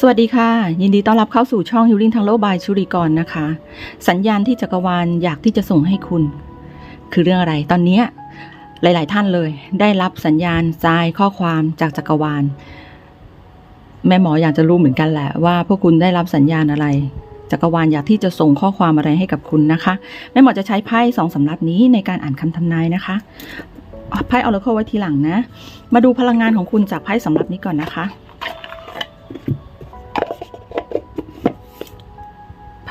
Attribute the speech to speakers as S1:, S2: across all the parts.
S1: สวัสดีค่ะ ยินดีต้อนรับเข้าสู่ช่อง Healing ทางโลกบายชุริกรนะคะ สัญญาณที่จักรวาลอยากที่จะส่งให้คุณ คือเรื่องอะไรตอนนี้ยหลาย ๆ ท่านเลย ได้รับสัญญาณทรายข้อความจากจักรวาล แม่หมออยากจะรู้เหมือนกันแหละว่าพวกคุณได้รับสัญญาณอะไรจักรวาลอยากที่จะส่งข้อความอะไรให้กับคุณนะคะ แม่หมอจะใช้ไพ่สองสำรับนี้ในการอ่านคำทำนายนะคะไพ่ออร์เคิลไว้ทีหลังนะ มาดูพลังงานของคุณจากไพ่สำรับนี้ก่อนนะคะ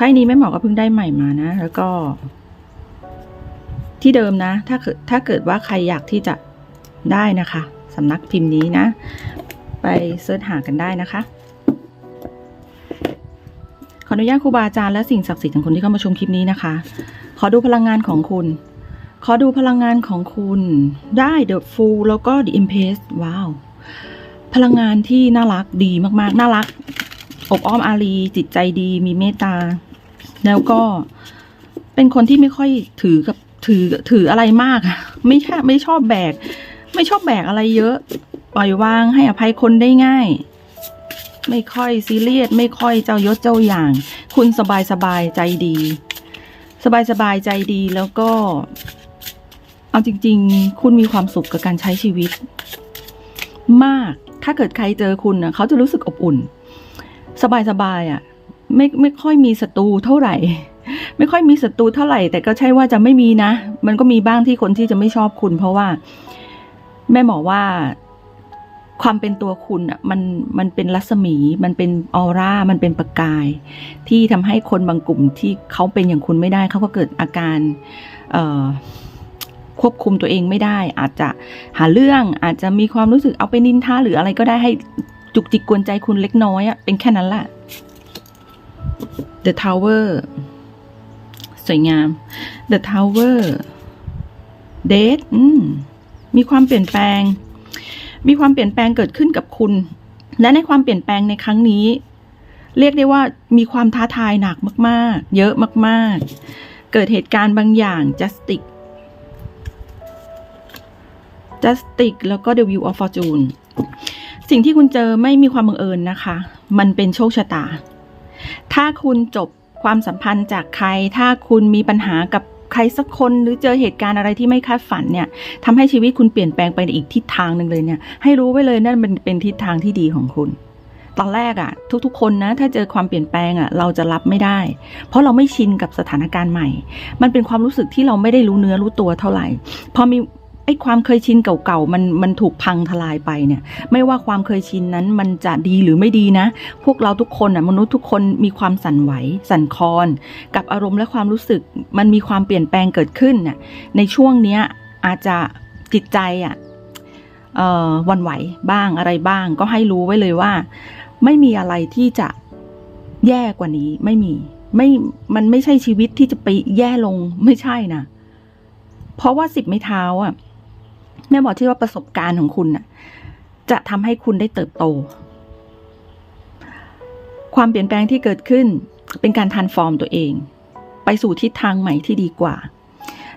S1: ไพ่นี้แม่หมอก็เพิ่งได้ใหม่มานะ แล้วก็ ที่เดิมนะ ถ้าเกิดถ้าเกิดว่าใครอยากที่จะได้นะคะสำนักพิมพ์นี้นะ ไปเสิร์ชหากันได้นะคะ ขออนุญาตครูบาอาจารย์และสิ่งศักดิ์สิทธิ์ของคนที่เข้ามาชมคลิปนี้นะคะ ขอดูพลังงานของคุณ ขอดูพลังงานของคุณได้ The Fool แล้วก็ The Empress ว้าว พลังงานที่น่ารักดีมากๆ น่ารักอบอ้อมอารีจิตใจดีมีเมตตา แล้วก็เป็นคนที่ไม่ค่อยถือกับถือถืออะไรมากอะไม่ใช่ไม่ชอบแบก ไม่ชอบแบกอะไรเยอะ ปล่อยวางให้อภัยคนได้ง่าย ไม่ค่อยซีเรียสไม่ค่อยเจ้ายศเจ้าอย่าง คุณสบายสบายใจดี สบายสบายใจดีแล้วก็ เอาจริง ๆ คุณมีความสุขกับการใช้ชีวิต มากถ้าเกิดใครเจอคุณนะเขาจะรู้สึกอบอุ่น สบายสบายๆอะ ไม่ไม่ค่อยมีศัตรูเท่าไหร่ ไม่ค่อยมีศัตรูเท่าไหร่ แต่ก็ใช่ว่าจะไม่มีนะ มันก็มีบ้างที่คนที่จะไม่ชอบคุณ เพราะว่า แม่หมอว่าความเป็นตัวคุณอะมันมันเป็นรัศมี มันเป็นออร่า มันเป็นประกาย ที่ทำให้คนบางกลุ่มที่เขาเป็นอย่างคุณไม่ได้ เขาก็เกิดอาการเควบคุมตัวเองไม่ได้ อาจจะหาเรื่องอาจจะมีความรู้สึกเอาไปนินทาหรืออะไรก็ได้ให้จุกจิกกวนใจคุณเล็กน้อยอะเป็นแค่นั้นแหละ The Tower สวยงาม The Tower Date มมีความเปลี่ยนแปลง มีความเปลี่ยนแปลงเกิดขึ้นกับคุณ และในความเปลี่ยนแปลงในครั้งนี้ เรียกได้ว่ามีความท้าทายหนักมาก ๆ เยอะมาก ๆ เกิดเหตุการณ์บางอย่าง justice justice แล้วก็ the view of fortune สิ่งที่คุณเจอไม่มีความบังเอิญนะคะ มันเป็นโชคชะตา ถ้าคุณจบความสัมพันธ์จากใคร ถ้าคุณมีปัญหากับใครสักคนหรือเจอเหตุการณ์อะไรที่ไม่คาดฝันเนี่ยทำให้ชีวิตคุณเปลี่ยนแปลงไปในอีกทิศทางหนึ่งเลยเนี่ย ให้รู้ไว้เลยนั่นเป็นเป็นทิศทางที่ดีของคุณ ตอนแรกอะทุกๆ คนนะ ถ้าเจอความเปลี่ยนแปลงอะ เราจะรับไม่ได้ เพราะเราไม่ชินกับสถานการณ์ใหม่ มันเป็นความรู้สึกที่เราไม่ได้รู้เนื้อรู้ตัวเท่าไหร่ พอมี ไอ้ความเคยชินเก่าๆมันมันถูกพังทลายไปเนี่ย ไม่ว่าความเคยชินนั้นมันจะดีหรือไม่ดีนะ พวกเราทุกคนอะมนุษย์ทุกคนมีความสั่นไหว สั่นคลอน กับอารมณ์และความรู้สึกมันมีความเปลี่ยนแปลงเกิดขึ้นน่ะในช่วงเนี้ยอาจจะจิตใจอะเอ่อวันไหวบ้างอะไรบ้าง ก็ให้รู้ไว้เลยว่า ไม่มีอะไรที่จะแย่กว่านี้ไม่มีไม่มันไม่ใช่ชีวิตที่จะไปแย่ลงไม่ใช่นะเพราะว่าสิบไม้เท้าอะ แม่บอกที่ว่าประสบการณ์ของคุณน่ะ จะทำให้คุณได้เติบโต ความเปลี่ยนแปลงที่เกิดขึ้น เป็นการทันฟอร์มตัวเอง ไปสู่ทิศทางใหม่ที่ดีกว่า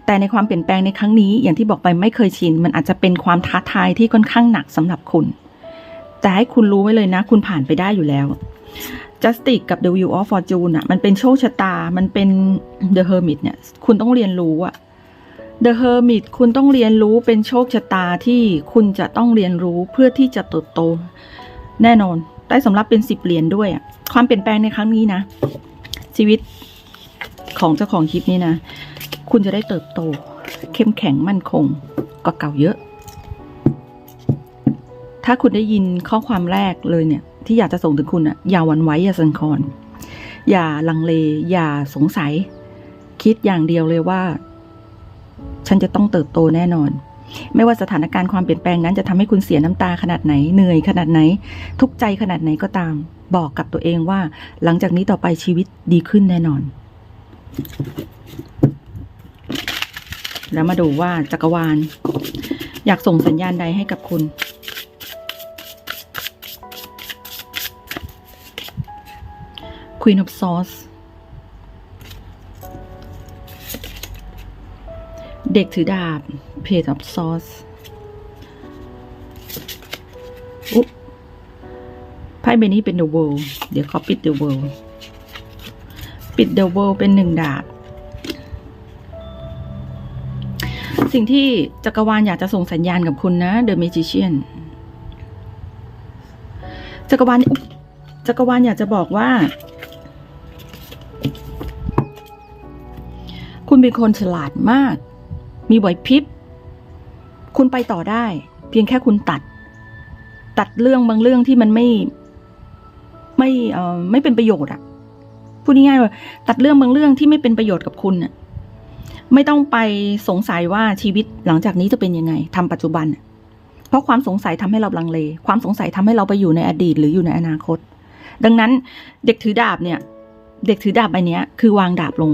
S1: แต่ในความเปลี่ยนแปลงในครั้งนี้ อย่างที่บอกไปไม่เคยชิน มันอาจจะเป็นความท้าทายที่ค่อนข้างหนักสำหรับคุณ แต่ให้คุณรู้ไว้เลยนะ คุณผ่านไปได้อยู่แล้ว Justice กับ The Wheel of Fortune อะ มันเป็นโชคชะตา มันเป็น The Hermit เนี่ย คุณต้องเรียนรู้อะ The Hermit คุณต้องเรียนรู้เป็นโชคชะตาที่คุณจะต้องเรียนรู้เพื่อที่จะเติบโต แน่นอน ได้สำหรับเป็นสิบเหรียญด้วยอะความเปลี่ยนแปลงในครั้งนี้นะ ชีวิตของเจ้าของคลิปนี้นะ คุณจะได้เติบโต เข้มแข็งมั่นคงกว่าเก่าเยอะ ถ้าคุณได้ยินข้อความแรกเลยเนี่ย ที่อยากจะส่งถึงคุณอะอย่าวั่นไหวอย่าสันคอนอย่าลังเล อย่าสงสัย คิดอย่างเดียวเลยว่า ฉันจะต้องเติบโตแน่นอน ไม่ว่าสถานการณ์ความเปลี่ยนแปลงนั้นจะทำให้คุณเสียน้ำตาขนาดไหนเหนื่อยขนาดไหน ทุกใจขนาดไหนก็ตาม บอกกับตัวเองว่า หลังจากนี้ต่อไปชีวิตดีขึ้นแน่นอน แล้วมาดูว่าจักรวาล อยากส่งสัญญาณใดให้กับคุณ Queen of Swords เด็กถือดาบ Page of Swords อุ๊ไพ่ใบนี้เป็น the world เดี๋ยวขอปิด the world ปิด the world เป็นหนึ่งดาบ สิ่งที่จักรวาลอยากจะส่งสัญญาณกับคุณนะ the magician จักรวาลจักรวาลอยากจะบอกว่า คุณเป็นคนฉลาดมาก มีไหวพริบ คุณไปต่อได้ เพียงแค่คุณตัด ตัดเรื่องบางเรื่องที่มันไม่ ไม่เอ่อไม่เป็นประโยชน์อะพูดง่ายๆว่าตัดเรื่องบางเรื่องที่ไม่เป็นประโยชน์กับคุณอะไม่ต้องไปสงสัยว่าชีวิตหลังจากนี้จะเป็นยังไงทำปัจจุบัน เพราะความสงสัยทำให้เราลังเล ความสงสัยทำให้เราไปอยู่ในอดีตหรืออยู่ในอนาคต ดังนั้นเด็กถือดาบเนี่ย เด็กถือดาบใบนี้คือวางดาบลง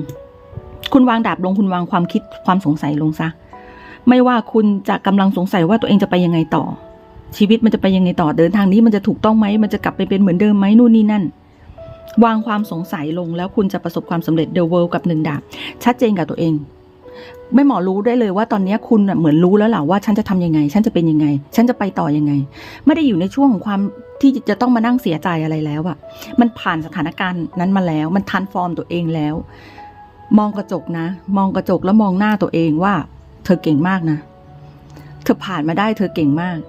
S1: คุณวางดาบลงคุณวางความคิดความสงสัยลงซะ ไม่ว่าคุณจะกำลังสงสัยว่าตัวเองจะไปยังไงต่อ ชีวิตมันจะไปยังไงต่อเดินทางนี้มันจะถูกต้องไหมมันจะกลับไปเป็นเหมือนเดิมไหมนู่นนี่นั่น วางความสงสัยลงแล้วคุณจะประสบความสำเร็จเด e w เวิลด์กับหนึ่งดาบ ชัดเจนกับตัวเองไม่หมอรู้ได้เลยว่าตอนนี้คุณเหมือนรู้แล้วแหละว่าฉันจะทำยังไง ฉันจะเป็นยังไง ฉันจะไปต่อยังไง ไม่ได้อยู่ในช่วงของความที่จะต้องมานั่งเสียใจอะไรแล้วอะมันผ่านสถานการณ์นั้นมาแล้ว มันทันฟอร์มตัวเองแล้ว มองกระจกนะ มองกระจกแล้วมองหน้าตัวเองว่า เธอเก่งมากนะ เธอผ่านมาได้เธอเก่งมาก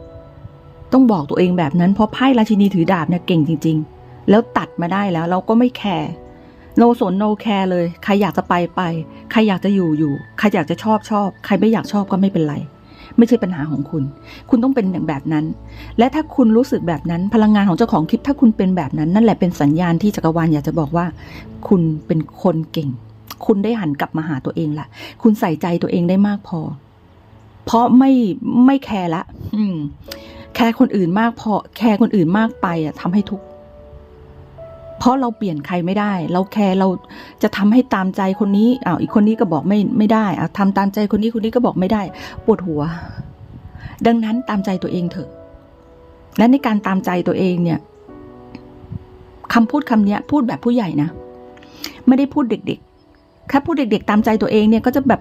S1: ต้องบอกตัวเองแบบนั้นเพราะไพ่ราชินีถือดาบเนี่ยเก่งจริง ๆ แล้วตัดมาได้แล้วเราก็ไม่แคร์โนสนโนแคร์เลยใครอยากจะไปไป ใครอยากจะอยู่อยู่ ใครอยากจะชอบชอบ ใครไม่อยากชอบก็ไม่เป็นไร ไม่ใช่ปัญหาของคุณ คุณต้องเป็นอย่างแบบนั้น และถ้าคุณรู้สึกแบบนั้นพลังงานของเจ้าของคลิปถ้าคุณเป็นแบบนั้น นั่นแหละเป็นสัญญาณที่จักรวาลอยากจะบอกว่า คุณเป็นคนเก่ง คุณได้หันกลับมาหาตัวเองละคุณใส่ใจตัวเองได้มากพอ เพราะไม่ไม่แคร์ละอืมแคร์คนอื่นมากพอ แคร์คนอื่นมากไปอะทำให้ทุกข์เพราะเราเปลี่ยนใครไม่ได้ เราแคร์เราจะทำให้ตามใจคนนี้อ้าวอีกคนนี้ก็บอกไม่ไม่ได้อะทำตามใจคนนี้คนนี้ก็บอกไม่ได้ ปวดหัว ดังนั้นตามใจตัวเองเถอะ และในการตามใจตัวเองเนี่ยคำพูดคำเนี้ย พูดแบบผู้ใหญ่นะ ไม่ได้พูดเด็ก ๆถ้าพูดเด็ก ๆ ตามใจตัวเองเนี่ยก็จะแบบ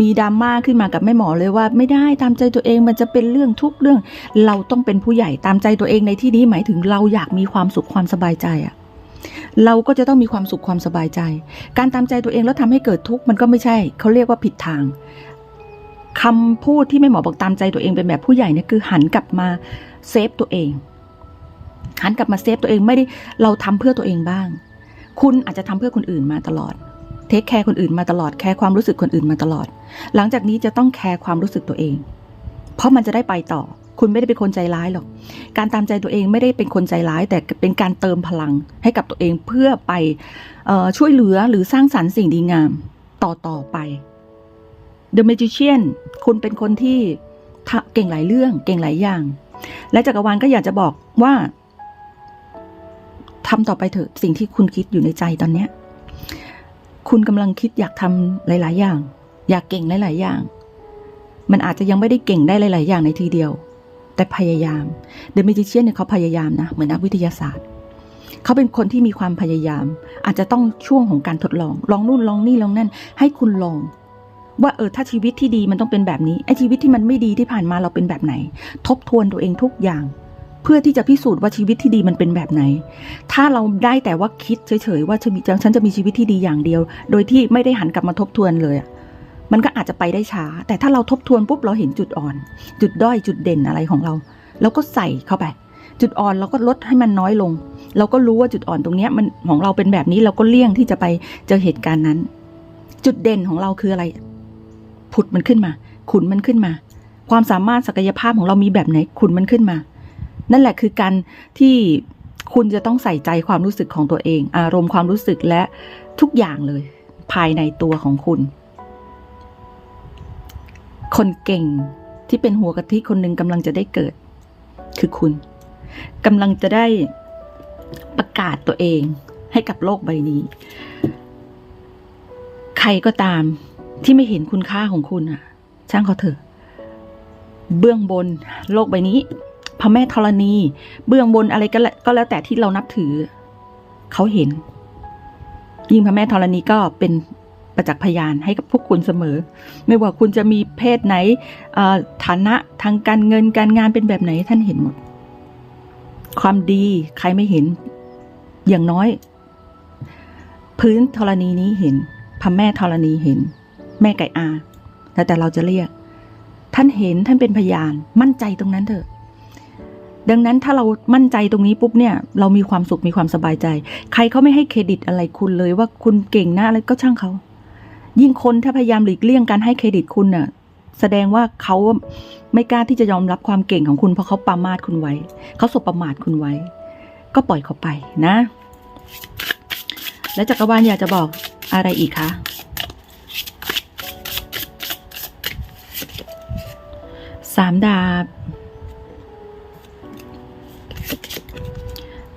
S1: มีดราม่าขึ้นมากับแม่หมอเลยว่า ไม่ได้ตามใจตัวเองมันจะเป็นเรื่องทุกเรื่อง เราต้องเป็นผู้ใหญ่ตามใจตัวเองในที่นี้หมายถึงเราอยากมีความสุขความสบายใจอะเราก็จะต้องมีความสุขความสบายใจ การตามใจตัวเองแล้วทำให้เกิดทุกข์มันก็ไม่ใช่เขาเรียกว่าผิดทางคำพูดที่แม่หมอบอกตามใจตัวเองเป็นแบบผู้ใหญ่เนี่ยคือหันกลับมาเซฟตัวเองหันกลับมาเซฟตัวเองไม่ได้เราทำเพื่อตัวเองบ้าง คุณอาจจะทำเพื่อคนอื่นมาตลอด เทคแคร์คนอื่นมาตลอดแคร์ความรู้สึกคนอื่นมาตลอด หลังจากนี้จะต้องแคร์ความรู้สึกตัวเอง เพราะมันจะได้ไปต่อ คุณไม่ได้เป็นคนใจร้ายหรอก การตามใจตัวเองไม่ได้เป็นคนใจร้าย แต่เป็นการเติมพลังให้กับตัวเองเพื่อไปออช่วยเหลือหรือสร้างสรรค์สิ่งดีงาม ต่อต่อไป The Magician คุณเป็นคนที่เก่งหลายเรื่อง เก่งหลายอย่าง และจักรวาลก็อยากจะบอกว่าทำต่อไปเถอะสิ่งที่คุณคิดอยู่ในใจตอนเนี้ย คุณกำลังคิดอยากทำหลาย ๆ อย่าง อยากเก่งหลาย ๆ อย่าง มันอาจจะยังไม่ได้เก่งได้หลาย ๆ อย่างในทีเดียว แต่พยายาม The Magician เนี่ยเขาพยายามนะ เหมือนนักวิทยาศาสตร์ เขาเป็นคนที่มีความพยายาม อาจจะต้องช่วงของการทดลอง ลองนู่นลองนี่ลองนั่น ให้คุณลอง ว่าเออถ้าชีวิตที่ดีมันต้องเป็นแบบนี้ไอ้ชีวิตที่มันไม่ดีที่ผ่านมาเราเป็นแบบไหน ทบทวนตัวเองทุกอย่าง เพื่อที่จะพิสูจน์ว่าชีวิตที่ดีมันเป็นแบบไหน ถ้าเราได้แต่ว่าคิดเฉยๆว่าฉันมีจะมีชีวิตที่ดีอย่างเดียว โดยที่ไม่ได้หันกลับมาทบทวนเลยอะมันก็อาจจะไปได้ช้า แต่ถ้าเราทบทวนปุ๊บเราเห็นจุดอ่อน จุดด้อยจุดเด่นอะไรของเรา แล้วก็ใส่เข้าไป จุดอ่อนเราก็ลดให้มันน้อยลง เราก็รู้ว่าจุดอ่อนตรงเนี้ยมันของเราเป็นแบบนี้เราก็เลี่ยงที่จะไปเจอเหตุการณ์นั้น จุดเด่นของเราคืออะไร ผุดมันขึ้นมา ขุนมันขึ้นมา ความสามารถศักยภาพของเรามีแบบไหนขุนมันขึ้นมา นั่นแหละคือการที่คุณจะต้องใส่ใจความรู้สึกของตัวเอง อารมณ์ความรู้สึกและทุกอย่างเลย ภายในตัวของคุณ คนเก่งที่เป็นหัวกะทิคนหนึ่งกำลังจะได้เกิด คือคุณกำลังจะได้ประกาศตัวเองให้กับโลกใบนี้ ใครก็ตามที่ไม่เห็นคุณค่าของคุณอะ ช่างเขาเถอะ เบื้องบนโลกใบนี้ พระแม่ธรณี เบื้องบนอะไรก็แล้วก็แล้วแต่ที่เรานับถือ เขาเห็น ยิ่งพระแม่ธรณีก็เป็นประจักษ์พยานให้กับพวกคุณเสมอ ไม่ว่าคุณจะมีเพศไหนฐานะทางการเงินการงานเป็นแบบไหนท่านเห็นหมด ความดีใครไม่เห็น อย่างน้อย พื้นธรณีนี้เห็นพระแม่ธรณีเห็น แม่ไก่อาแล้วแต่เราจะเรียก ท่านเห็นท่านเป็นพยานมั่นใจตรงนั้นเถอะ ดังนั้นถ้าเรามั่นใจตรงนี้ปุ๊บเนี่ย เรามีความสุขมีความสบายใจ ใครเขาไม่ให้เครดิตอะไรคุณเลยว่าคุณเก่งนะอะไรก็ช่างเขา ยิ่งคนถ้าพยายามหลีกเลี่ยงการให้เครดิตคุณน่ะ แสดงว่าเขาไม่กล้าที่จะยอมรับความเก่งของคุณเพราะเขาประมาทคุณไว้ เขาสบประมาทคุณไว้ ก็ปล่อยเขาไปนะ แล้วจักรวาลอยากจะบอกอะไรอีกคะสามดาบ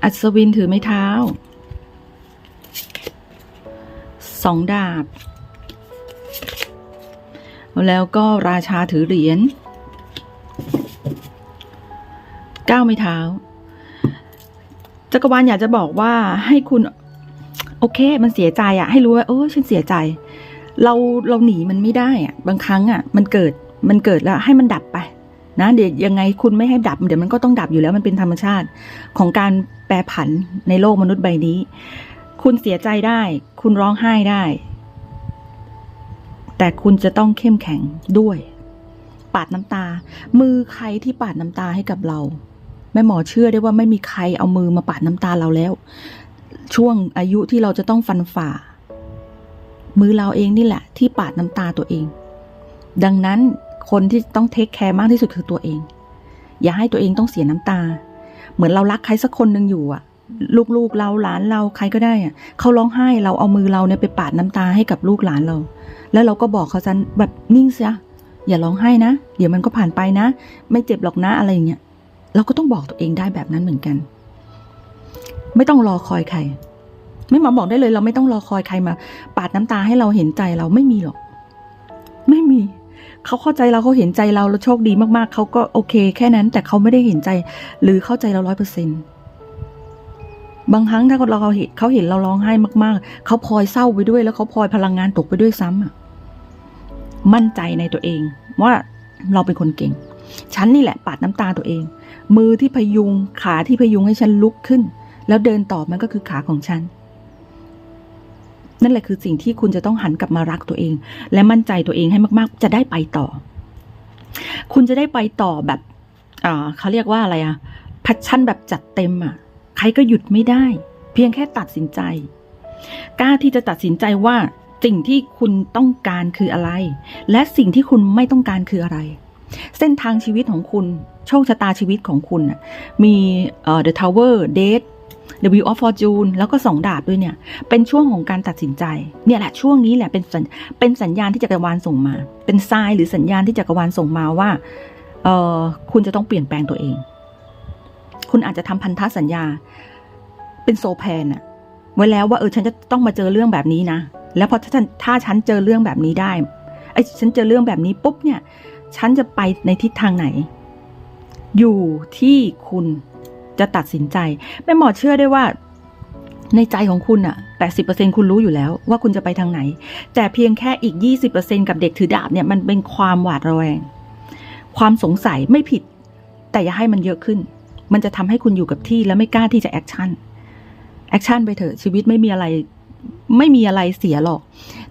S1: อัศวินถือไม้เท้า สองดาบ แล้วก็ราชาถือเหรียญเก้าไม้เท้า จักรวาลอยากจะบอกว่าให้คุณ โอเค มันเสียใจอะให้รู้ว่าเออฉันเสียใจ เราเราหนีมันไม่ได้อะบางครั้งอะมันเกิดมันเกิดแล้วให้มันดับไป นะเดี๋ยวยังไงคุณไม่ให้ดับ เดี๋ยวมันก็ต้องดับอยู่แล้วมันเป็นธรรมชาติของการแปรผันในโลกมนุษย์ใบนี้ คุณเสียใจได้ คุณร้องไห้ได้ แต่คุณจะต้องเข้มแข็งด้วย ปาดน้ำตา มือใครที่ปาดน้ำตาให้กับเรา แม่หมอเชื่อได้ว่าไม่มีใครเอามือมาปาดน้ำตาเราแล้ว ช่วงอายุที่เราจะต้องฟันฝ่า มือเราเองนี่แหละ ที่ปาดน้ำตาตัวเอง ดังนั้น คนที่ต้องเทคแคร์มากที่สุดคือตัวเอง อย่าให้ตัวเองต้องเสียน้ำตา เหมือนเรารักใครสักคนหนึ่งอยู่อะลูกๆเราหลานเราใครก็ได้อะเขาร้องไห้เราเอามือเราเนี่ยไปปาดน้ำตาให้กับลูกหลานเรา แล้วเราก็บอกเขาซันแบบนิ่งเสียอย่าร้องไห้นะ เดี๋ยวมันก็ผ่านไปนะ ไม่เจ็บหรอกนะอะไรอย่างเงี้ยเราก็ต้องบอกตัวเองได้แบบนั้นเหมือนกัน ไม่ต้องรอคอยใคร ไม่หมอบอกได้เลย เราไม่ต้องรอคอยใครมา ปาดน้ำตาให้เราเห็นใจเราไม่มีหรอก ไม่มี เขาเข้าใจเราเขาเห็นใจเราเราโชคดีมากๆ เขาก็โอเคแค่นั้น แต่เขาไม่ได้เห็นใจ หรือเข้าใจเราร้อยเปอร์เซ็นบางครั้งถ้าเราเขาเห็นเขาเห็นเราร้องไห้มากๆ เขาพลอยเศร้าไปด้วย แล้วเขาพลอยพลังงานตกไปด้วยซ้ำอะมั่นใจในตัวเอง ว่าเราเป็นคนเก่ง ฉันนี่แหละปาดน้ำตาตัวเอง มือที่พยุงขาที่พยุงให้ฉันลุกขึ้น แล้วเดินต่อมันก็คือขาของฉัน นั่นแหละคือสิ่งที่คุณจะต้องหันกลับมารักตัวเอง และมั่นใจตัวเองให้มาก ๆ จะได้ไปต่อ คุณจะได้ไปต่อแบบอ่าเขาเรียกว่าอะไรอะแพชชั่นแบบจัดเต็มอะใครก็หยุดไม่ได้ เพียงแค่ตัดสินใจ กล้าที่จะตัดสินใจว่าสิ่งที่คุณต้องการคืออะไร และสิ่งที่คุณไม่ต้องการคืออะไร เส้นทางชีวิตของคุณ โชคชะตาชีวิตของคุณมีเอ่อ The Tower Date W of Fortune แล้วก็สองดาบด้วยเนี่ย เป็นช่วงของการตัดสินใจ เนี่ยแหละช่วงนี้แหละเป็นสัญเป็นสัญญาณที่จักรวาลส่งมา เป็นทรายหรือสัญญาณที่จักรวาลส่งมาว่าเออคุณจะต้องเปลี่ยนแปลงตัวเอง คุณอาจจะทำพันธสัญญา เป็นโซแพนอะไว้แล้วว่าเออฉันจะต้องมาเจอเรื่องแบบนี้นะ แล้วพอถ้าฉันถ้าฉันเจอเรื่องแบบนี้ได้ไอ้ฉันเจอเรื่องแบบนี้ปุ๊บเนี่ย ฉันจะไปในทิศทางไหน อยู่ที่คุณ จะตัดสินใจแม่หมอเชื่อได้ว่าในใจของคุณอะ80%คุณรู้อยู่แล้วว่าคุณจะไปทางไหน แต่เพียงแค่อีก 20%กับเด็กถือดาบเนี่ยมันเป็นความหวาดระแวง ความสงสัยไม่ผิด แต่อย่าให้มันเยอะขึ้น มันจะทำให้คุณอยู่กับที่แล้วไม่กล้าที่จะแอคชั่น แอคชั่นไปเถอะชีวิตไม่มีอะไรไม่มีอะไรเสียหรอก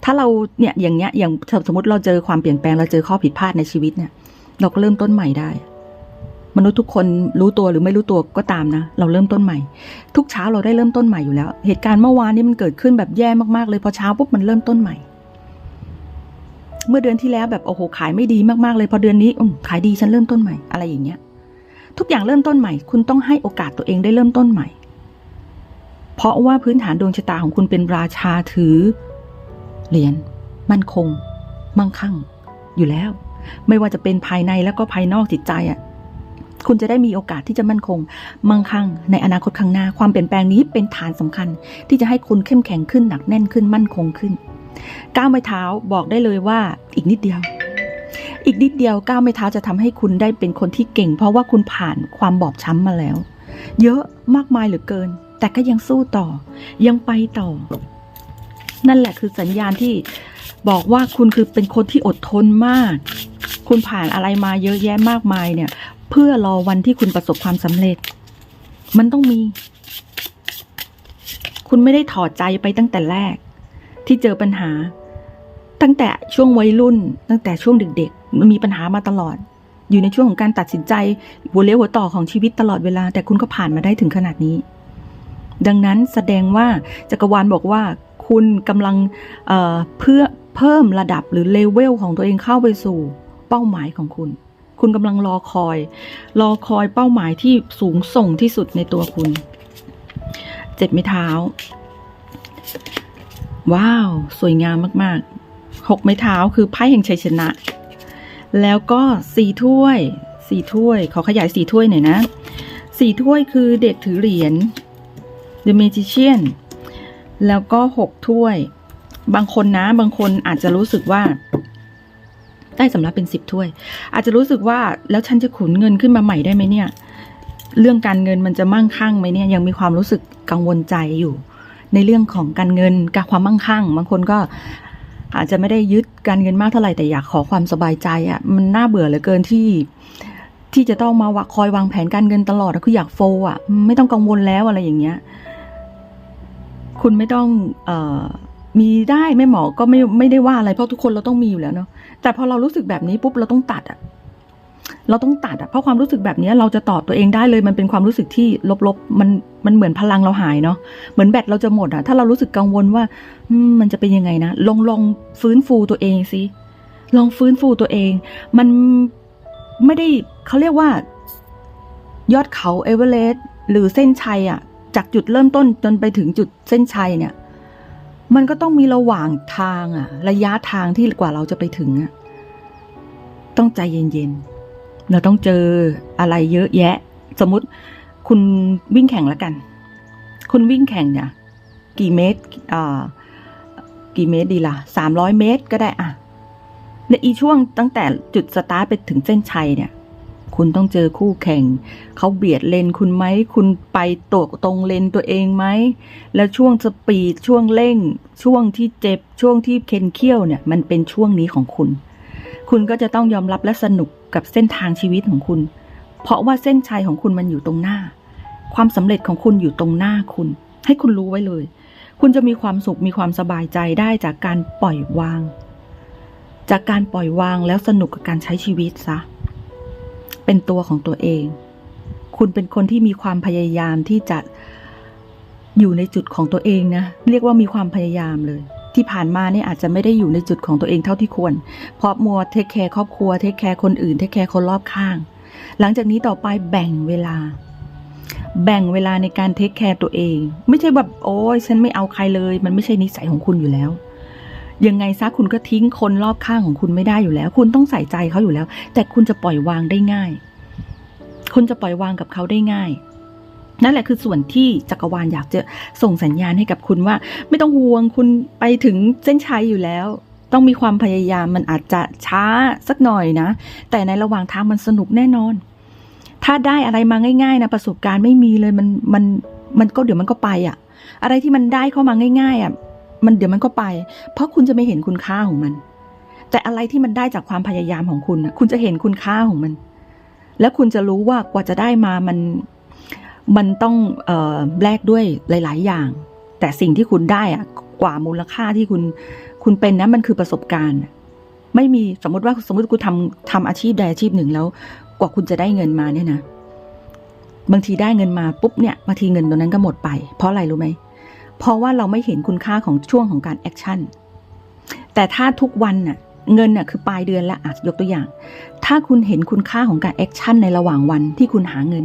S1: ถ้าเราเนี่ยอย่างเงี้ยอย่างสมมติเราเจอความเปลี่ยนแปลงเราเจอข้อผิดพลาดในชีวิตเนี่ย เราก็เริ่มต้นใหม่ได้ มนุษย์ทุกคนรู้ตัวหรือไม่รู้ตัวก็ตามนะ เราเริ่มต้นใหม่ ทุกเช้าเราได้เริ่มต้นใหม่อยู่แล้ว เหตุการณ์เมื่อวานนี้มันเกิดขึ้นแบบแย่มากๆเลยพอเช้าปุ๊บมันเริ่มต้นใหม่ เมื่อเดือนที่แล้วแบบโอ้โหขายไม่ดีมากๆเลยพอเดือนนี้อมขายดีฉันเริ่มต้นใหม่อะไรอย่างเงี้ย ทุกอย่างเริ่มต้นใหม่ คุณต้องให้โอกาสตัวเองได้เริ่มต้นใหม่ เพราะว่าพื้นฐานดวงชะตาของคุณเป็นราชาถือเหรียญมั่นคง มั่งคั่ง อยู่แล้ว ไม่ว่าจะเป็นภายในแล้วก็ภายนอกจิตใจอะ คุณจะได้มีโอกาสที่จะมั่นคง มั่งคั่ง ในอนาคตข้างหน้า ความเปลี่ยนแปลงนี้เป็นฐานสำคัญ ที่จะให้คุณเข้มแข็งขึ้นหนักแน่นขึ้นมั่นคงขึ้น ก้าวไม้เท้าบอกได้เลยว่าอีกนิดเดียว อีกนิดเดียวก้าวไม้เท้าจะทำให้คุณได้เป็นคนที่เก่ง เพราะว่าคุณผ่านความบอบช้ำมาแล้ว เยอะมากมายเหลือเกิน แต่ก็ยังสู้ต่อ ยังไปต่อ นั่นแหละคือสัญญาณที่บอกว่าคุณคือเป็นคนที่อดทนมาก คุณผ่านอะไรมาเยอะแยะมากมายเนี่ย เพื่อรอวันที่คุณประสบความสำเร็จ มันต้องมี คุณไม่ได้ถอดใจไปตั้งแต่แรก ที่เจอปัญหา ตั้งแต่ช่วงวัยรุ่น ตั้งแต่ช่วงเด็กๆมันมีปัญหามาตลอด อยู่ในช่วงของการตัดสินใจหัวเลี้ยวหัวต่อของชีวิตตลอดเวลา แต่คุณก็ผ่านมาได้ถึงขนาดนี้ ดังนั้นแสดงว่าจักรวาลบอกว่าคุณกำลังเเพื่อเพิ่มระดับหรือเลเวลของตัวเองเข้าไปสู่เป้าหมายของคุณ คุณกำลังรอคอย รอคอยเป้าหมายที่สูงส่งที่สุดในตัวคุณ เจ็ดไม้เท้า ว้าว สวยงามมากๆหกไม้เท้าคือไพ่แห่งชัยชนะ แล้วก็สี่ถ้วยสี่ถ้วย ขอขยายสี่ถ้วยหน่อยนะสี่ถ้วยคือเด็กถือเหรียญ The Magician แล้วก็หกถ้วย บางคนนะ บางคนอาจจะรู้สึกว่า ได้สำรับเป็นสิบถ้วย อาจจะรู้สึกว่าแล้วฉันจะขุนเงินขึ้นมาใหม่ได้ไหมเนี่ย เรื่องการเงินมันจะมั่งคั่งไหมเนี่ย ยังมีความรู้สึกกังวลใจอยู่ ในเรื่องของการเงินกับความมั่งคั่ง บางคนก็อาจจะไม่ได้ยึดการเงินมากเท่าไหร่แต่อยากขอความสบายใจอะ่ะมันน่าเบื่อเหลือเกินที่ที่จะต้องมาวะคอยวางแผนการเงินตลอดคืออยากโฟอะ ไม่ต้องกังวลแล้วอะไรอย่างเงี้ย คุณไม่ต้อง เอ่อ มีได้ไม่หมอก็ไม่ไม่ได้ว่าอะไรเพราะทุกคนเราต้องมีอยู่แล้วเนาะแต่พอเรารู้สึกแบบนี้ปุ๊บเราต้องตัดอะเราต้องตัดอะเพราะความรู้สึกแบบนี้เราจะตอบตัวเองได้เลยมันเป็นความรู้สึกที่ลบๆมันมันเหมือนพลังเราหายเนาะเหมือนแบตเราจะหมดอะถ้าเรารู้สึกกังวลว่ามมันจะเป็นยังไงนะลองลองฟื้นฟูตัวเองสิลองฟื้นฟูตัวเอง มันไม่ได้เขาเรียกว่า ยอดเขาเอเวอเรสต์หรือเส้นชัยอะจากจุดเริ่มต้นจนไปถึงจุดเส้นชัยเนี่ย มันก็ต้องมีระหว่างทางอะระยะทางที่กว่าเราจะไปถึงอะต้องใจเย็นๆ เราต้องเจออะไรเยอะแยะ สมมติคุณวิ่งแข่งแล้วกัน คุณวิ่งแข่งเนี่ย กี่เมตรอ่ากี่เมตรดีล่ะสามร้อยเมตรก็ได้อะในอีช่วงตั้งแต่จุดสตาร์ทไปถึงเส้นชัยเนี่ย คุณต้องเจอคู่แข่ง เขาเบียดเลนคุณไหม คุณไปตกตรงเลนตัวเองไหม แล้วช่วงสปีดช่วงเร่ง ช่วงที่เจ็บช่วงที่เคนเคี้ยวเนี่ย มันเป็นช่วงนี้ของคุณ คุณก็จะต้องยอมรับและสนุกกับเส้นทางชีวิตของคุณ เพราะว่าเส้นชัยของคุณมันอยู่ตรงหน้า ความสำเร็จของคุณอยู่ตรงหน้าคุณ ให้คุณรู้ไว้เลย คุณจะมีความสุขมีความสบายใจได้จากการปล่อยวาง จากการปล่อยวางแล้วสนุกกับการใช้ชีวิตซะ เป็นตัวของตัวเอง คุณเป็นคนที่มีความพยายามที่จะอยู่ในจุดของตัวเองนะ เรียกว่ามีความพยายามเลย ที่ผ่านมาเนี่ยอาจจะไม่ได้อยู่ในจุดของตัวเองเท่าที่ควร เพราะมัวเทคแคร์ครอบครัว เทคแคร์คนอื่น เทคแคร์คนรอบข้าง หลังจากนี้ต่อไปแบ่งเวลา แบ่งเวลาในการเทคแคร์ตัวเอง ไม่ใช่แบบโอ้ยฉันไม่เอาใครเลย มันไม่ใช่นิสัยของคุณอยู่แล้ว ยังไงซะคุณก็ทิ้งคนรอบข้างของคุณไม่ได้อยู่แล้ว คุณต้องใส่ใจเขาอยู่แล้ว แต่คุณจะปล่อยวางได้ง่าย คุณจะปล่อยวางกับเขาได้ง่าย นั่นแหละคือส่วนที่จักรวาลอยากจะส่งสัญญาณให้กับคุณว่า ไม่ต้องห่วงคุณไปถึงเส้นชัยอยู่แล้ว ต้องมีความพยายามมันอาจจะช้าสักหน่อยนะ แต่ในระหว่างทางมันสนุกแน่นอน ถ้าได้อะไรมาง่าย ๆนะประสบการณ์ไม่มีเลยมันมันมันก็เดี๋ยวมันก็ไปอะอะไรที่มันได้เข้ามาง่าย ๆอะ มันเดี๋ยวมันก็ไป เพราะคุณจะไม่เห็นคุณค่าของมัน แต่อะไรที่มันได้จากความพยายามของคุณคุณจะเห็นคุณค่าของมัน แล้วคุณจะรู้ว่ากว่าจะได้มามันมันต้องออแลกด้วยหลาย ๆ อย่าง แต่สิ่งที่คุณได้อะกว่ามูลค่าที่คุณคุณเป็นนะมันคือประสบการณ์ ไม่มีสมมติว่าสมมติคุณทำทำอาชีพใดอาชีพหนึ่งแล้ว กว่าคุณจะได้เงินมาเนี่ยนะบางทีได้เงินมาปุ๊บเนี่ยบางทีเงินตรงนั้นก็หมดไป เพราะอะไรรู้ไหม เพราะว่าเราไม่เห็นคุณค่าของช่วงของการแอคชั่น แต่ถ้าทุกวันน่ะเงินน่ะคือปลายเดือนแล้วอะยกตัวอย่าง ถ้าคุณเห็นคุณค่าของการแอคชั่นในระหว่างวันที่คุณหาเงิน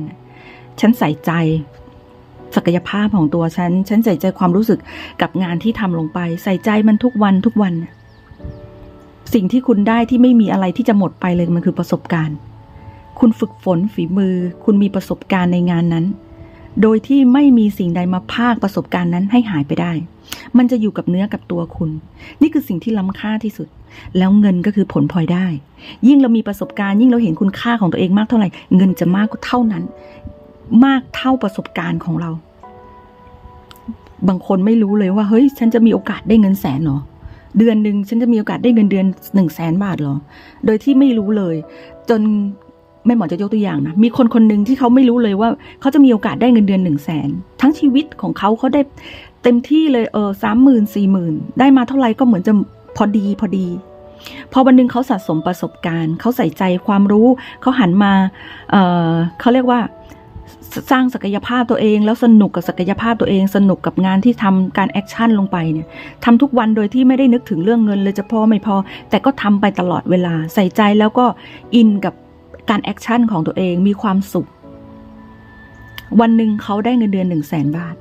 S1: ฉันใส่ใจ ศักยภาพของตัวฉัน ฉันใส่ใจความรู้สึกกับงานที่ทำลงไป ใส่ใจมันทุกวันทุกวัน สิ่งที่คุณได้ที่ไม่มีอะไรที่จะหมดไปเลยมันคือประสบการณ์ คุณฝึกฝนฝีมือ คุณมีประสบการณ์ในงานนั้น โดยที่ไม่มีสิ่งใดมาพากประสบการณ์นั้นให้หายไปได้ มันจะอยู่กับเนื้อกับตัวคุณ นี่คือสิ่งที่ล้ำค่าที่สุด แล้วเงินก็คือผลพลอยได้ ยิ่งเรามีประสบการณ์ยิ่งเราเห็นคุณค่าของตัวเองมากเท่าไหร่ เงินจะมากเท่านั้น มากเท่าประสบการณ์ของเรา บางคนไม่รู้เลยว่า เฮ้ย ฉันจะมีโอกาสได้เงินแสนเหรอเดือนหนึ่งฉันจะมีโอกาสได้เงินเดือนหนึ่งแสนบาทหรอ โดยที่ไม่รู้เลย จน แม่หมอจะยกตัวอย่างนะ มีคนคนหนึ่งที่เขาไม่รู้เลยว่าเขาจะมีโอกาสได้เงินเดือนหนึ่งแสนทั้งชีวิตของเขาเขาได้เต็มที่เลยเออสามหมื่นสี่หมื่นได้มาเท่าไหร่ก็เหมือนจะพอดีพอดี พอวันหนึ่งเขาสะสมประสบการณ์ เขาใส่ใจความรู้เขาหันมาเออเขาเรียกว่าสสร้างศักยภาพตัวเองแล้วสนุกกับศักยภาพตัวเองสนุกกับงานที่ทำการแอคชั่นลงไปเนี่ยทำทุกวันโดยที่ไม่ได้นึกถึงเรื่องเงินเลยจะพอไม่พอ แต่ก็ทำไปตลอดเวลาใส่ใจแล้วก็อินกับ การแอคชั่นของตัวเองมีความสุข วันหนึ่งเขาได้เงินเดือนหนึ่งแสนบาท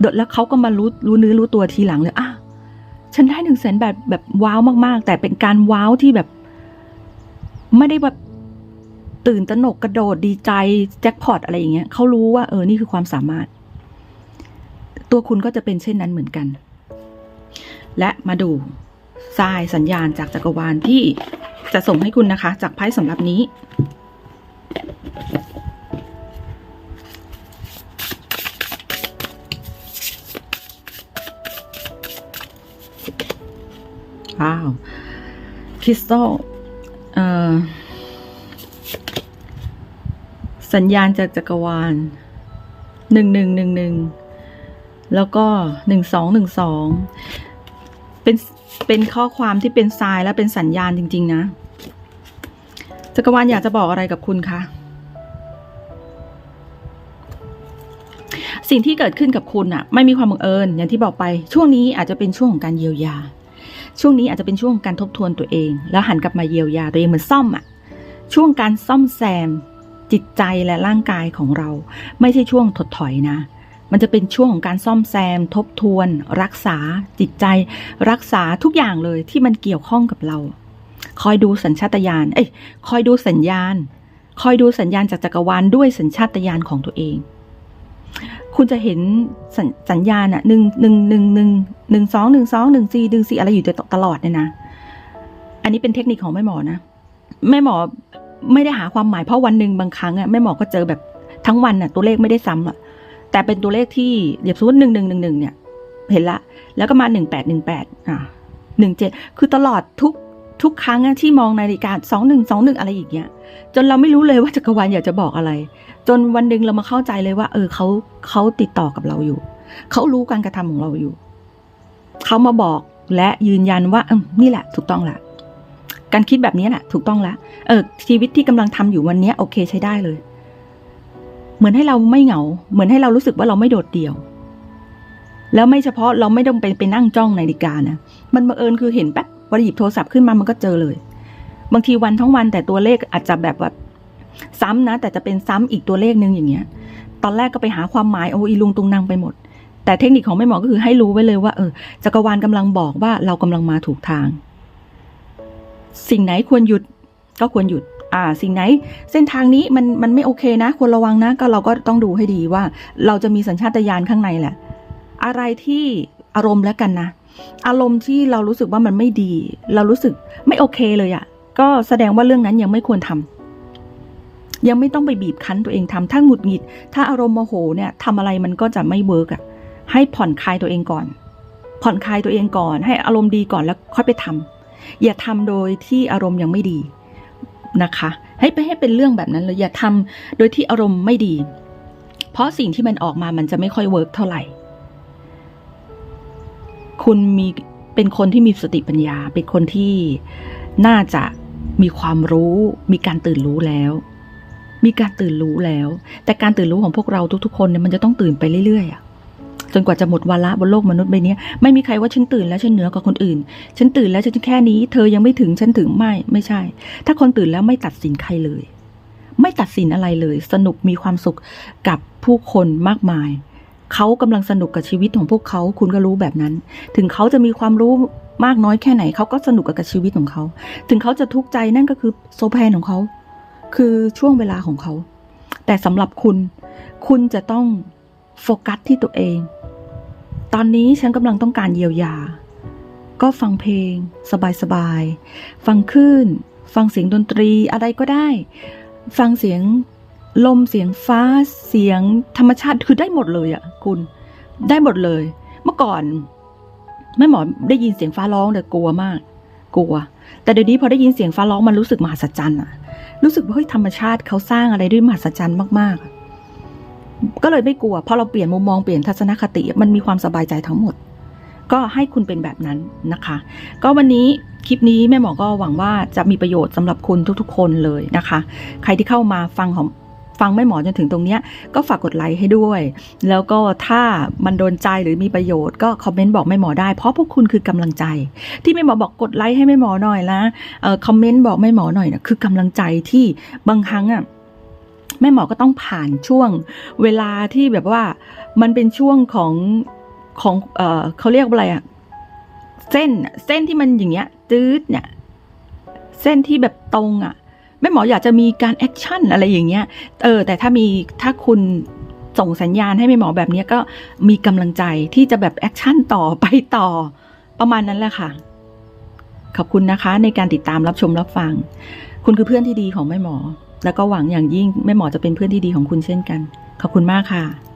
S1: โดดแล้วเขาก็มารู้รู้เนื้อรู้ตัวทีหลังเลยอะฉันได้หนึ่งแสนแบบแบบว้าวมากๆ แต่เป็นการว้าวที่แบบ ไม่ได้แบบตื่นตระหนกกระโดดดีใจแจ็คพอตอะไรอย่างเงี้ยเขารู้ว่าเออนี่คือความสามารถ ตัวคุณก็จะเป็นเช่นนั้นเหมือนกัน และมาดู ทรายสัญญาณจากจักรวาลที่จะส่งให้คุณนะคะ จากไพ่สำหรับนี้ ว้าว คริสตัลสัญญาณจากจักรวาลหนึ่งหนึ่งหนึ่งหนึ่งแล้วก็หนึ่งสองหนึ่งสอง เป็นข้อความที่เป็นทรายและเป็นสัญญาณจริง ๆ นะจักรวาลอยากจะบอกอะไรกับคุณคะสิ่งที่เกิดขึ้นกับคุณอะไม่มีความบังเอิญอย่างที่บอกไป ช่วงนี้อาจจะเป็นช่วงของการเยียวยา ช่วงนี้อาจจะเป็นช่วงของการทบทวนตัวเอง แล้วหันกลับมาเยียวยาตัวเองเหมือนซ่อมอะช่วงการซ่อมแซมจิตใจและร่างกายของเรา ไม่ใช่ช่วงถดถอยนะ มันจะเป็นช่วงของการซ่อมแซม ทบทวน รักษาจิตใจ รักษาทุกอย่างเลยที่มันเกี่ยวข้องกับเรา คอยดูสัญชาตญาณเอ้ยคอยดูสัญญาณ คอยดูสัญญาณจากจักรวาลด้วยสัญชาตญาณของตัวเอง คุณจะเห็นสญสัญญาณอะหนึ่งหนึ่งหนึ่งหนึ่งหนึ่งสองหนึ่งสองหนึ่งสี่หนึ่งสี่อะไรอยู่ตลอดเนี่ยนะ อันนี้เป็นเทคนิคของแม่หมอนะแม่หมอไม่ได้หาความหมายเพราะวันหนึ่งบางครั้งอะแม่หมอก็เจอแบบทั้งวันอะตัวเลขไม่ได้ซ้ำอะ แต่เป็นตัวเลขที่เดียวสมมติหนึ่งหนึ่งหนึ่งหนึ่งเนี่ย เห็นละ แล้วก็มาหนึ่งแปดหนึ่งแปดอ่าหนึ่งเจ็ดคือตลอดทุกทุกครั้งที่มองนาฬิกาสองหนึ่งสองหนึ่งอะไรอย่างเงี้ย จนเราไม่รู้เลยว่าจักรวาลอยากจะบอกอะไร จนวันหนึ่งเรามาเข้าใจเลยว่า เออเขาเขาติดต่อกับเราอยู่ เขารู้การกระทำของเราอยู่ เขามาบอกและยืนยันว่าเออนี่แหละ ถูกต้องละการคิดแบบนี้แหละถูกต้องล้วเออชีวิตที่กำลังทำอยู่วันนี้โอเคใช้ได้เลย เหมือนให้เราไม่เหงา เหมือนให้เรารู้สึกว่าเราไม่โดดเดี่ยว แล้วไม่เฉพาะเราไม่ต้องไปไปนั่งจ้องนาฬิกานะ มันบังเอิญคือเห็นแป๊บพอหยิบโทรศัพท์ขึ้นมามันก็เจอเลย บางทีวันทั้งวันแต่ตัวเลขอาจจะแบบว่าซ้ำนะ แต่จะเป็นซ้ำอีกตัวเลขหนึ่งอย่างเงี้ย ตอนแรกก็ไปหาความหมายโอ้อีลุงตุงนางไปหมด แต่เทคนิคของแม่หมอก็คือให้รู้ไว้เลยว่าเออจักรวาลกำลังบอกว่าเรากำลังมาถูกทาง สิ่งไหนควรหยุดก็ควรหยุด อ่าสิ่งไหนเส้นทางนี้มันมันไม่โอเคนะ ควรระวังนะ ก็เราก็ต้องดูให้ดีว่า เราจะมีสัญชาตญาณข้างในแหละ อะไรที่อารมณ์แล้วกันนะ อารมณ์ที่เรารู้สึกว่ามันไม่ดี เรารู้สึกไม่โอเคเลยอะ่ะ ก็แสดงว่าเรื่องนั้นยังไม่ควรทำยังไม่ต้องไปบีบคั้นตัวเองทำถ้าหงุดหงิด ถ้าอารมณ์โมโหเนี่ยทำอะไรมันก็จะไม่เวิร์กอะให้ผ่อนคลายตัวเองก่อน ผ่อนคลายตัวเองก่อน ให้อารมณ์ดีก่อนแล้วค่อยไปทำอย่าทำโดยที่อารมณ์ยังไม่ดี นะคะ ให้ไปให้เป็นเรื่องแบบนั้นเลยอย่าทำโดยที่อารมณ์ไม่ดี เพราะสิ่งที่มันออกมามันจะไม่ค่อยเวิร์กเท่าไหร่ คุณมีเป็นคนที่มีสติปัญญา เป็นคนที่น่าจะมีความรู้ มีการตื่นรู้แล้ว มีการตื่นรู้แล้ว แต่การตื่นรู้ของพวกเราทุกๆ คนเนี่ยมันจะต้องตื่นไปเรื่อยๆอะ จนกว่าจะหมดวาระบนโลกมนุษย์ใบนี้ไม่มีใครว่าฉันตื่นแล้วฉันเหนือกว่าคนอื่น ฉันตื่นแล้วฉันแค่นี้ เธอยังไม่ถึงฉันถึงไม่ไม่ใช่ ถ้าคนตื่นแล้วไม่ตัดสินใครเลย ไม่ตัดสินอะไรเลย สนุกมีความสุขกับผู้คนมากมายเขากำลังสนุกกับชีวิตของพวกเขาคุณก็รู้แบบนั้น ถึงเขาจะมีความรู้มากน้อยแค่ไหนเขาก็สนุกกับชีวิตของเขา ถึงเขาจะทุกข์ใจนั่นก็คือโซแพนของเขา คือช่วงเวลาของเขา แต่สำหรับคุณ คุณจะต้องโฟกัสที่ตัวเอง ตอนนี้ฉันกำลังต้องการเยียวยา ก็ฟังเพลง สบายๆ ฟังคลื่น ฟังเสียงดนตรีอะไรก็ได้ ฟังเสียงลมเสียงฟ้าเสียงธรรมชาติคือได้หมดเลยอะ่ะคุณ ได้หมดเลย เมื่อก่อนแม่หมอได้ยินเสียงฟ้าร้องแต่กลัวมาก กลัว แต่เดี๋ยวนี้พอได้ยินเสียงฟ้าร้องมันรู้สึกมหัศจรรย์อะรู้สึกว่าเฮ้ยธรรมชาติเขาสร้างอะไรด้วยมหัศจรรย์มากๆ ก็เลยไม่กลัวพอเราเปลี่ยนมุมมองเปลี่ยนทัศนคติ มันมีความสบายใจทั้งหมด ก็ให้คุณเป็นแบบนั้นนะคะ ก็วันนี้คลิปนี้แม่หมอก็หวังว่าจะมีประโยชน์สำหรับคุณทุกๆ คนเลยนะคะ ใครที่เข้ามาฟังของฟังแม่หมอจนถึงตรงนี้ก็ฝากกดไลค์ให้ด้วย แล้วก็ถ้ามันโดนใจหรือมีประโยชน์ก็คอมเมนต์บอกแม่หมอได้ เพราะพวกคุณคือกำลังใจ ที่แม่หมอบอกกดไลค์ให้แม่หมอหน่อยละเอ่อคอมเมนต์บอกแม่หมอหน่อยนะคือกำลังใจที่บางครั้งอะ แม่หมอก็ต้องผ่านช่วงเวลาที่แบบว่ามันเป็นช่วงของของเออเขาเรียกว่าอะไรอะเส้นเส้นที่มันอย่างเงี้ยตืดเนี่ยเส้นที่แบบตรงอะแม่หมออยากจะมีการแอคชั่นอะไรอย่างเงี้ยเออแต่ถ้ามีถ้าคุณส่งสัญญาณให้แม่หมอแบบนี้ก็มีกำลังใจที่จะแบบแอคชั่นต่อไปต่อประมาณนั้นแหละค่ะ ขอบคุณนะคะในการติดตามรับชมรับฟัง คุณคือเพื่อนที่ดีของแม่หมอ แล้วก็หวังอย่างยิ่งแม่หมอจะเป็นเพื่อนที่ดีของคุณเช่นกัน ขอบคุณมากค่ะ